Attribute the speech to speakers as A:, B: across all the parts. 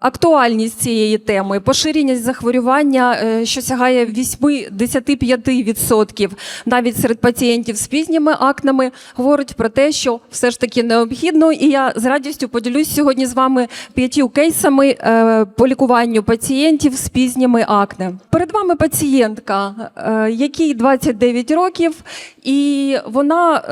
A: Актуальність цієї теми, поширеність захворювання, е, що сягає 8-5%, навіть серед пацієнтів з пізніми акнами, говорить про те, що все ж таки необхідно. І я з радістю поділюсь сьогодні з вами п'ятью кейсами е, по лікуванню пацієнтів з пізніми акне. Перед вами пацієнтка, е, якій 29 років, і вона.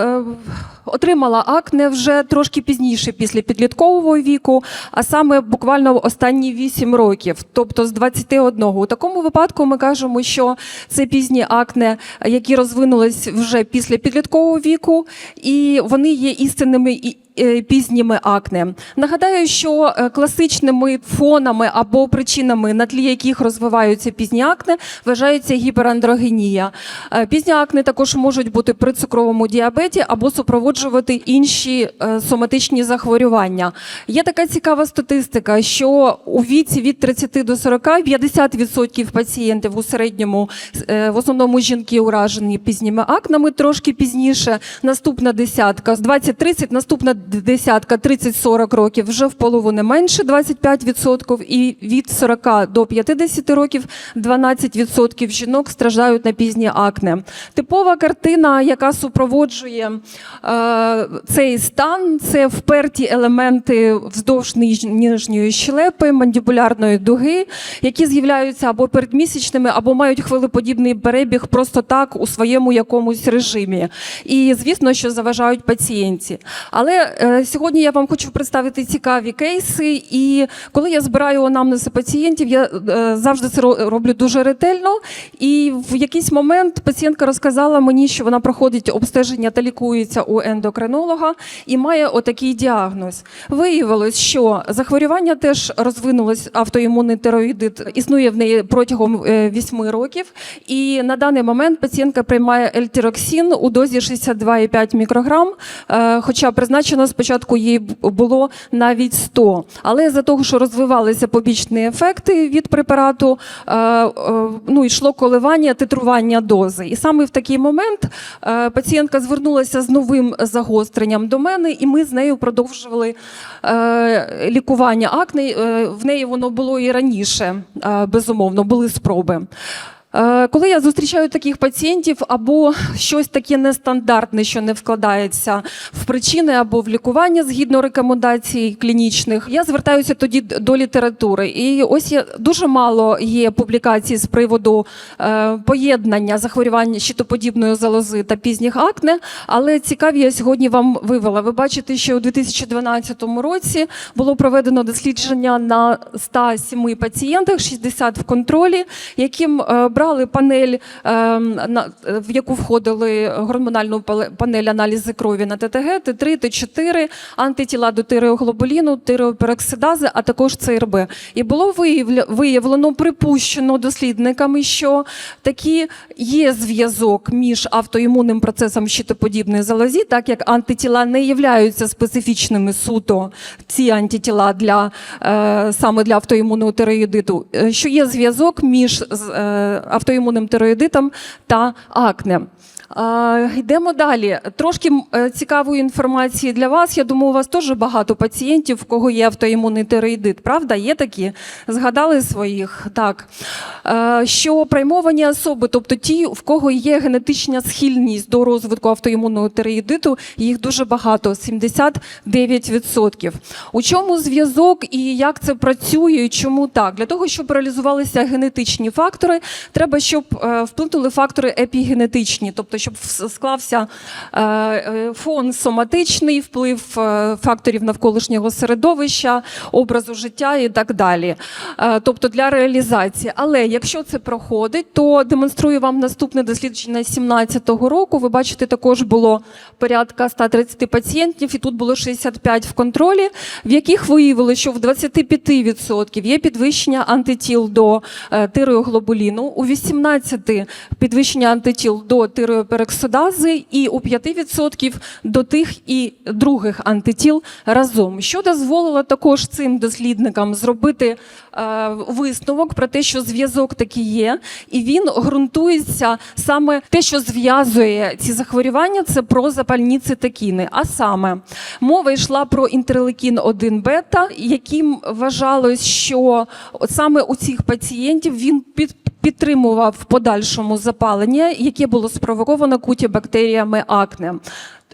A: Отримала акне вже трошки пізніше після підліткового віку, а саме буквально останні 8 років, тобто з 21. У такому випадку ми кажемо, що це пізні акне, які розвинулись вже після підліткового віку, і вони є істинними е, пізніми акне. Нагадаю, що е, класичними фонами або причинами, на тлі яких розвиваються пізні акне, вважається гіперандрогенія. Е, Пізні акне також можуть бути при цукровому діабеті або супроводжувати інші соматичні захворювання. Є така цікава статистика, що у віці від 30 до 40 50% пацієнтів у середньому, в основному жінки уражені пізніми акнами, трошки пізніше. Наступна десятка з 20-30, наступна десятка 30-40 років вже в половину менше 25%, і від 40 до 50 років 12% жінок страждають на пізні акне. Типова картина, яка супроводжує е, цей стан, це вперті елементи вздовж ниж- нижньої щелепи, мандибулярної дуги, які з'являються або передмісячними, або мають хвилеподібний перебіг просто так у своєму якомусь режимі. І звісно, що заважають пацієнтці. Але сьогодні я вам хочу представити цікаві кейси. І коли я збираю анамнези пацієнтів, я е, завжди це роблю дуже ретельно. І в якийсь момент пацієнтка розказала мені, що вона проходить обстеження та лікується у ендокринолога і має отакий діагноз. Виявилось, що захворювання теж розвинулось автоімунний тероїдит, існує в неї протягом 8 років. І на даний момент пацієнтка приймає ельтироксин у дозі 62,5 мікрограм, е, хоча призначено спочатку їй було навіть 100. Але за того, що розвивалися побічні ефекти від препарату, е, е, ну, йшло коливання, титрування дози. І саме в такий момент е, пацієнтка звернулася з новим загостренням до мене, і ми з нею продовжували лікування акне. В неї воно було і раніше, безумовно, були спроби. Е, Коли я зустрічаю таких пацієнтів або щось таке нестандартне, що не вкладається в причини або в лікування згідно рекомендацій клінічних, я звертаюся тоді до літератури. І ось є дуже мало є публікацій з приводу е, поєднання захворювань щитоподібної залози та пізніх акне. Але цікаві я сьогодні вам вивела. Ви бачите, що у 2012 році було проведено дослідження на 107 пацієнтах, 60 в контролі, яким е, брали панель, е, на, в яку входили гормональну панель аналізи крові на ТТГ, Т3, Т4, антитіла до тиреоглобуліну, тиреопероксидази, а також ЦРБ. І було виявлено, припущено дослідниками, що такі є зв'язок між автоімунним процесом щитоподібної залозі, так як антитіла не являються специфічними суто ці антитіла для е, саме для автоімунного тиреоїдиту, е, що є зв'язок між е, автоімунним тироїдитом та акне. Йдемо далі. Трошки е, цікавої інформації для вас. Я думаю, у вас теж багато пацієнтів, в кого є автоімунний тиреоїдит. Правда, є такі? Згадали своїх? Так. Е, Що приймовані особи, тобто ті, в кого є генетична схильність до розвитку автоімунного тиреоїдиту, їх дуже багато 79%. У чому зв'язок і як це працює, і чому так? Для того, щоб реалізувалися генетичні фактори, треба, щоб е, вплинули фактори епігенетичні, тобто, щоб склався е, е, фон соматичний, вплив е, факторів навколишнього середовища, образу життя і так далі. Тобто для реалізації. Але якщо це проходить, то демонструю вам наступне дослідження 2017 року. Ви бачите, також було порядка 130 пацієнтів, і тут було 65 в контролі, в яких виявили, що в 25% є підвищення антитіл до тиреоглобуліну, у 18 підвищення антитіл до тирео тіреопероксидази і у 5% до тих і других антитіл разом, що дозволило також цим дослідникам зробити е, висновок про те, що зв'язок такий є, і він ґрунтується саме те, що зв'язує ці захворювання, це про запальні цитокіни. А саме мова йшла про інтерлекін 1 бета, яким вважалось, що саме у цих пацієнтів він під підтримував в подальшому запалення, яке було спровоковано кутібактеріями акне.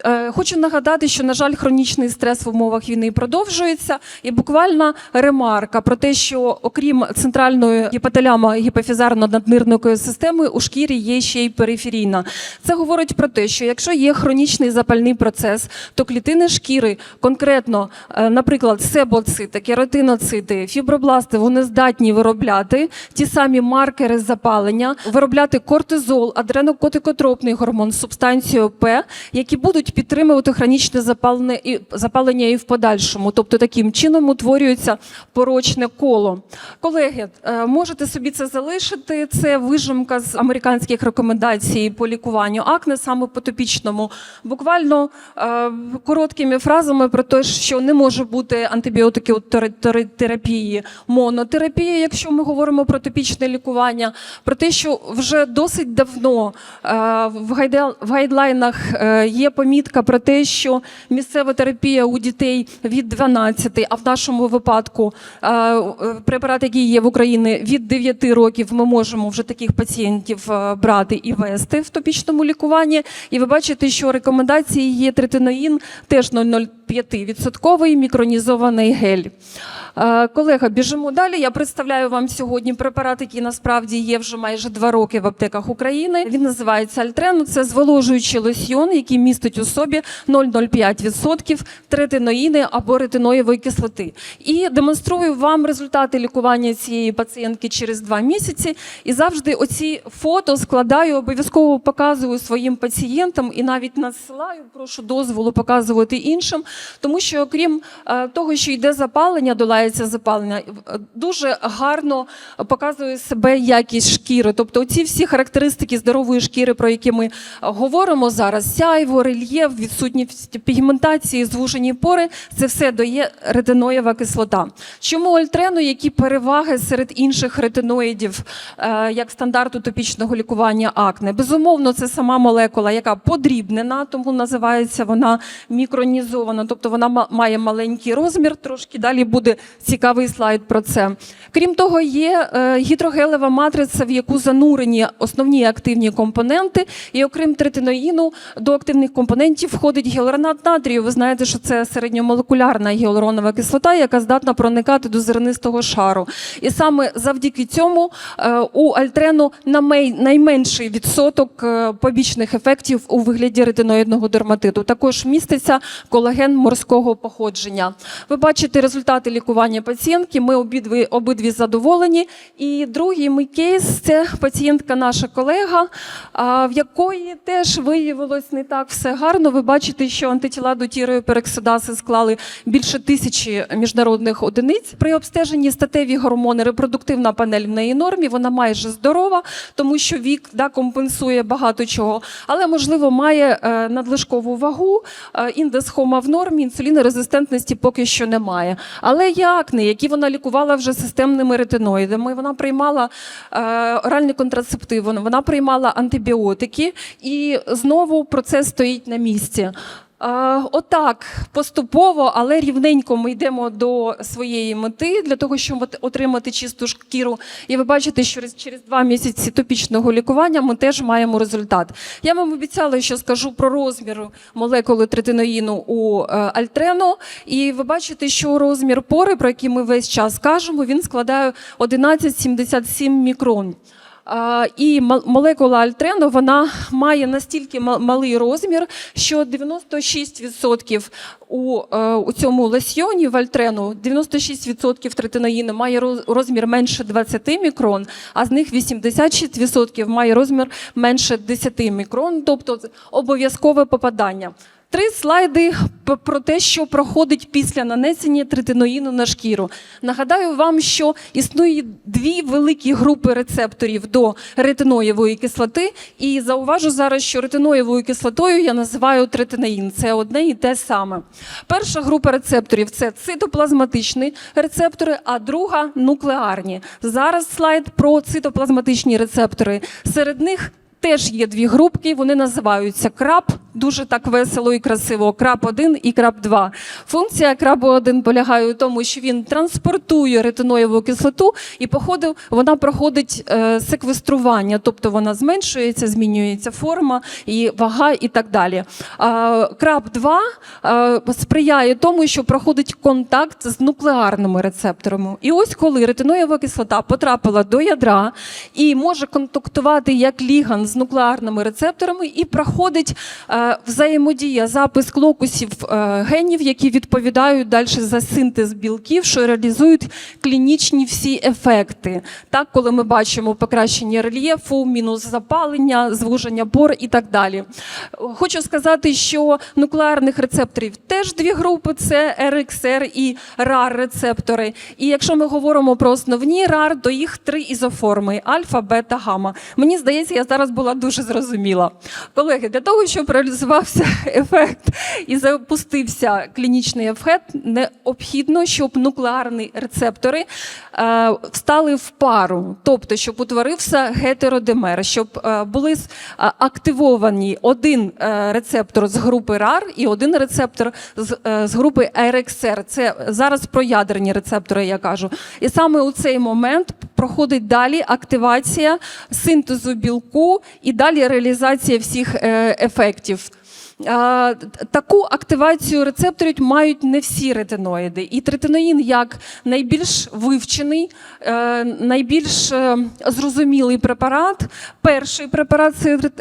A: Е, Хочу нагадати, що, на жаль, хронічний стрес в умовах війни продовжується, і буквально ремарка про те, що окрім центральної гіпоталямо гіпофізарно-наднирної системи у шкірі є ще й периферійна. Це говорить про те, що якщо є хронічний запальний процес, то клітини шкіри, конкретно, е, наприклад, себоцити, кератиноцити, фібробласти, вони здатні виробляти ті самі маркери запалення, виробляти кортизол, адренокортикотропний гормон, субстанцію П, які будуть підтримувати хронічне запалення і в подальшому. Тобто таким чином утворюється порочне коло. Колеги, е, можете собі це залишити. Це вижимка з американських рекомендацій по лікуванню акне, саме по топічному. Буквально е, короткими фразами про те, що не може бути антибіотики у тер- тер- терапії, монотерапії, якщо ми говоримо про топічне лікування, про те, що вже досить давно е, в гайдлайнах є помітка про те, що місцева терапія у дітей від 12, а в нашому випадку е, е, препарат, який є в Україні від 9 років, ми можемо вже таких пацієнтів е, брати і вести в топічному лікуванні. І ви бачите, що рекомендації є третиноїн теж 0,05% мікронізований гель. Е, Колега, біжимо далі. Я представляю вам сьогодні препарат, який насправді є вже майже два роки в аптеках України. Він називається Альтрен. Це зволожуючий лосьйон, який містить у собі 0,05% третиноїни або ретиноєвої кислоти. І демонструю вам результати лікування цієї пацієнтки через два місяці. І завжди оці фото складаю, обов'язково показую своїм пацієнтам і навіть надсилаю, прошу дозволу показувати іншим, тому що окрім е, того, що йде запалення, долається запалення, е, дуже гарно показує себе якість шкіри. Тобто, ці всі характеристики здорової шкіри, про які ми е, говоримо зараз: сяйво, рельєф, відсутність пігментації, звужені пори, це все дає ретиноєва кислота. Чому альтрену, які переваги серед інших ретиноїдів, е, як стандарту топічного лікування акне? Безумовно, це сама молекула, яка подрібнена, тому називається вона мікронізована, тобто вона ма- має маленький розмір. Трошки далі буде цікавий слайд про це. Крім того, є е, гідрогелева матриця, в яку занурені основні активні компоненти, і окрім третиноїну, до активних компонентів входить гіалуронат натрію. Ви знаєте, що це середньомолекулярна гіалуронова кислота, яка здатна проникати до зернистого шару. І саме завдяки цьому е, у альтрену найменший відсоток е, побічних ефектів у вигляді ретиноїдного дерматиту. Також міститься колаген морського походження. Ви бачите результати лікування пацієнтки. Ми обидві, обидві задоволені. І другий мій кейс це пацієнтка, наша колега, в якої теж виявилось не так все гарно. Ви бачите, що антитіла до тіреопероксидази склали більше тисячі міжнародних одиниць. При обстеженні статеві гормони, репродуктивна панель в неї нормі, вона майже здорова, тому що вік да, компенсує багато чого, але можливо має е, надлишкову вагу, е, індекс хома в нормі, інсулінорезистентності поки що немає. Але є акне, які вона лікувала вже системними ретиноїдами. Вона приймала е, оральні контрацептиви, вона приймала антибіотики, і знову процес стоїть на місці. Е, Отак поступово, але рівненько ми йдемо до своєї мети для того, щоб отримати чисту шкіру. І ви бачите, що через- два місяці топічного лікування ми теж маємо результат. Я вам обіцяла, що скажу про розмір молекули третиноїну у е, альтрену. І ви бачите, що розмір пори, про який ми весь час кажемо, він складає 11,77 мікрон. І мо- молекула альтрену вона має настільки ма- малий розмір, що 96% у, е, у цьому лосьйоні в альтрену 96% третиноїну має роз- розмір менше 20 мікрон, а з них 86% має розмір менше 10 мікрон, тобто обов'язкове попадання. Три слайди про те, що проходить після нанесення третиноїну на шкіру. Нагадаю вам, що існує дві великі групи рецепторів до ретиноєвої кислоти. І зауважу зараз, що ретиноєвою кислотою я називаю третиноїн. Це одне і те саме. Перша група рецепторів це цитоплазматичні рецептори, а друга нуклеарні. Зараз слайд про цитоплазматичні рецептори. Серед них Теж є дві групки, вони називаються краб, дуже так весело і красиво. Краб 1 і краб 2. Функція крабу 1 полягає у тому, що він транспортує ретиноєву кислоту, і по вона проходить е, секвестрування, тобто вона зменшується, змінюється форма і вага, і так далі. Краб 2 е, сприяє тому, що проходить контакт з нуклеарними рецепторами. І ось коли ретиноєва кислота потрапила до ядра і може контактувати як ліган з нуклеарними рецепторами, і проходить е, взаємодія, запис локусів е, генів, які відповідають далі за синтез білків, що реалізують клінічні всі ефекти. Так, коли ми бачимо покращення рельєфу, мінус запалення, звуження пор і так далі. Хочу сказати, що нуклеарних рецепторів теж дві групи: це RXR і RAR рецептори. І якщо ми говоримо про основні RAR, то їх три ізоформи: альфа, бета, гамма. Мені здається, я зараз була дуже зрозуміла. Колеги, для того, щоб реалізувався ефект і запустився клінічний ефект, необхідно, щоб нуклеарні рецептори е, встали в пару, тобто, щоб утворився гетеродимер, щоб е, були активовані один е, рецептор з групи RAR і один рецептор е, з групи RXR. Це зараз про ядерні рецептори, я кажу. І саме у цей момент проходить далі активація синтезу білку і далі реалізація всіх е, ефектів. Таку активацію рецепторів мають не всі ретиноїди. І третиноїн як найбільш вивчений, е, найбільш е, зрозумілий препарат. Перший препарат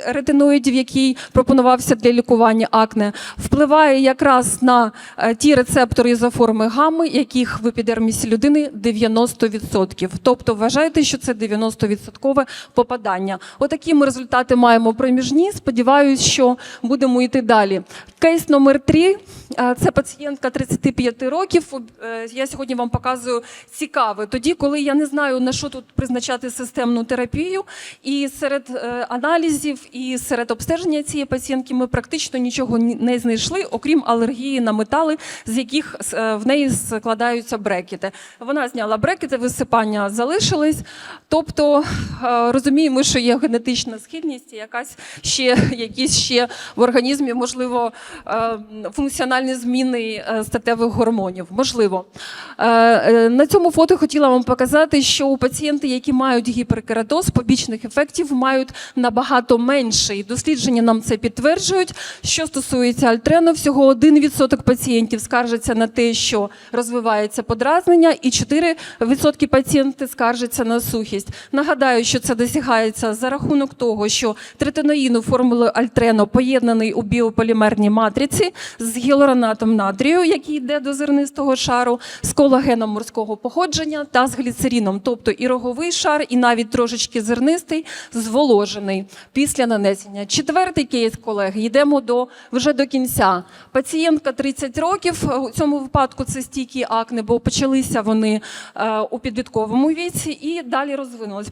A: ретиноїдів, який пропонувався для лікування акне, впливає якраз на е, ті рецептори ізоформи гамми, яких в епідермісі людини 90%. Тобто вважайте, що це 90% попадання. Отакі ми результати маємо проміжні. Сподіваюсь, що будемо йти далі. Кейс номер 3 це пацієнтка 35 років. Е, Я сьогодні вам показую цікаве. Тоді, коли я не знаю на що тут призначати системну терапію, і серед е, аналізів, і серед обстеження цієї пацієнтки ми практично нічого не знайшли, окрім алергії на метали, з яких е, в неї складаються брекети. Вона зняла брекети, висипання залишились. Тобто розуміємо, що є генетична схильність, якась ще якісь ще в організмі, можливо, е, функціональні зміни е, статевих гормонів. Можливо. Е, На цьому фото хотіла вам показати, що у пацієнти, які мають гіперкератоз, побічних ефектів мають набагато менше. І дослідження нам це підтверджують. Що стосується альтрену, всього 1% пацієнтів скаржаться на те, що розвивається подразнення, і 4% пацієнтів скаржаться на сухість. Нагадаю, що це досягається за рахунок того, що третиноїну формулою альтрено поєднаний у біополімерній матриці з гіалуронатом натрію, який йде до зернистого шару, з колагеном морського походження та з гліцеріном, тобто і роговий шар, і навіть трошечки зернистий, зволожений після нанесення. Четвертий кейс, колеги, йдемо до вже до кінця. Пацієнтка 30 років. У цьому випадку це стійкі акне, бо почалися вони е, у підлітковому віці і далі розвинулись.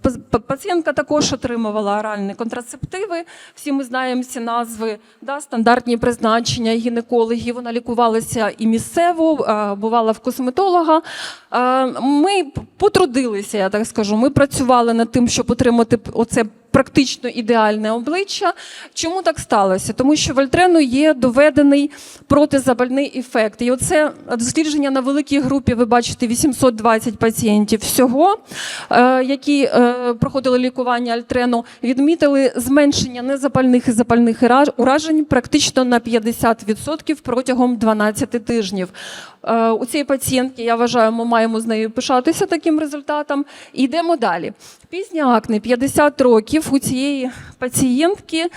A: Пацієнтка також отримувала оральні контрацептиви. Всі ми знаємо ці назви, да, стандартні призначення гінекологів. Вона лікувалася і місцево, бувала в косметолога. Ми потрудилися, я так скажу. Ми працювали над тим, щоб отримати оце практично ідеальне обличчя. Чому так сталося? Тому що в Альтрену є доведений протизапальний ефект. І оце дослідження на великій групі, ви бачите, 820 пацієнтів всього, е, які е, проходили лікування Альтрену, відмітили зменшення незапальних і запальних уражень практично на 50% протягом 12 тижнів. Е, У цієї пацієнтки, я вважаю, ми маємо з нею пишатися таким результатом. І йдемо далі. Пізня акне 50 років у цієї пацієнтки е,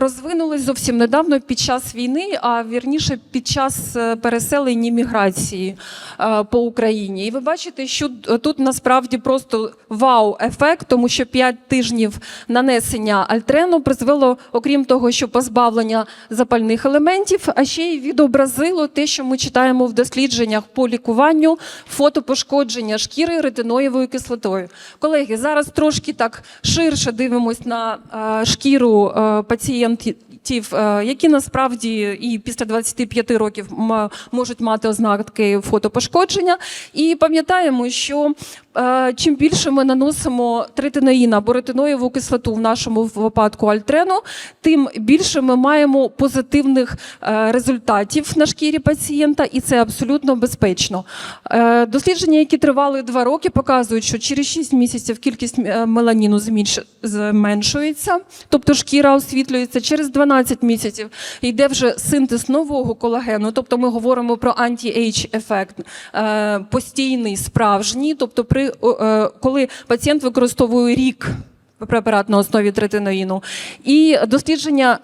A: розвинулись зовсім недавно під час війни, а вірніше під час е, переселення міграції е, по Україні. І ви бачите, що тут насправді просто вау-ефект, тому що 5 тижнів нанесення альтрену призвело, окрім того, що позбавлення запальних елементів, а ще й відобразило те, що ми читаємо в дослідженнях по лікуванню фотопошкодження шкіри ретиноєвою кислотою. Колеги, зараз трошки так ширше дивимось на е, шкіру е, пацієнтів, е, які насправді і після 25 років можуть мати ознаки фотопошкодження. І пам'ятаємо, що чим більше ми наносимо третинаїн або ретиноєву кислоту в нашому випадку альтрену, тим більше ми маємо позитивних е, результатів на шкірі пацієнта, і це абсолютно безпечно. Е, Дослідження, які тривали два роки, показують, що через 6 місяців кількість е, меланіну зменшується, тобто шкіра освітлюється. Через 12 місяців йде вже синтез нового колагену, тобто ми говоримо про анті-ейдж ефект е, постійний, справжній, тобто при е, коли пацієнт використовує рік препарат на основі третиноїну. І дослідження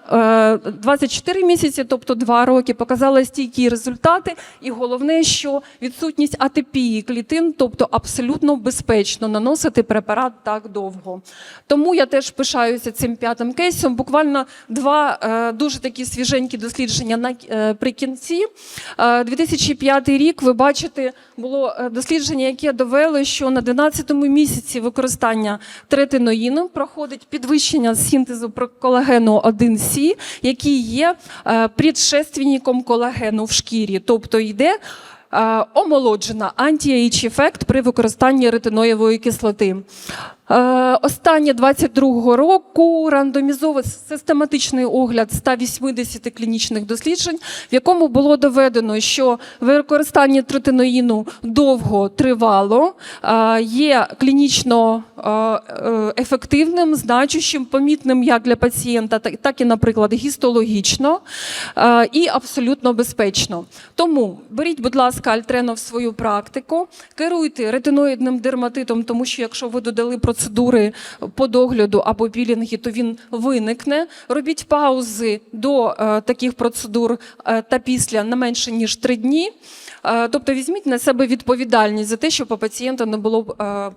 A: е, 24 місяці, тобто 2 роки, показали стійкі результати. І головне, що відсутність атипії клітин, тобто абсолютно безпечно наносити препарат так довго. Тому я теж пишаюся цим п'ятим кейсом. Буквально два е, дуже такі свіженькі дослідження на е, при кінці. Е, 2005 рік, ви бачите, було е, дослідження, яке довело, що на 12-му місяці використання третиноїну проходить підвищення синтезу колагену 1С, який є е, предшественником колагену в шкірі, тобто йде е, омолоджена анті-ейдж ефект при використанні ретиноєвої кислоти. Е, Останнє 22 року рандомізований систематичний огляд 180 клінічних досліджень, в якому було доведено, що використання третиноїну довго тривало, е, є клінічно е, ефективним, значущим, помітним як для пацієнта, так- і, наприклад, гістологічно і абсолютно безпечно. Тому беріть, будь ласка, альтрено в свою практику, керуйте ретиноїдним дерматитом, тому що якщо ви додали процедури по догляду або пілінги, то він виникне. Робіть паузи до е, таких процедур е, та після не менше ніж три дні. Е, Тобто візьміть на себе відповідальність за те, щоб у пацієнта не було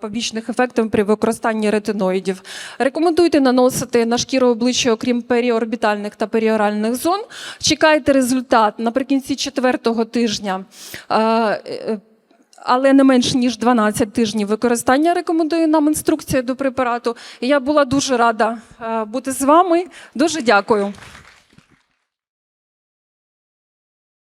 A: побічних ефектів при використанні ретиноїдів. Рекомендуйте наносити на шкіру обличчя, окрім періорбітальних та періоральних зон. Чекайте результат наприкінці четвертого тижня. Але не менш ніж 12 тижнів використання рекомендує нам інструкція до препарату. Я була дуже рада е, бути з вами. Дуже дякую.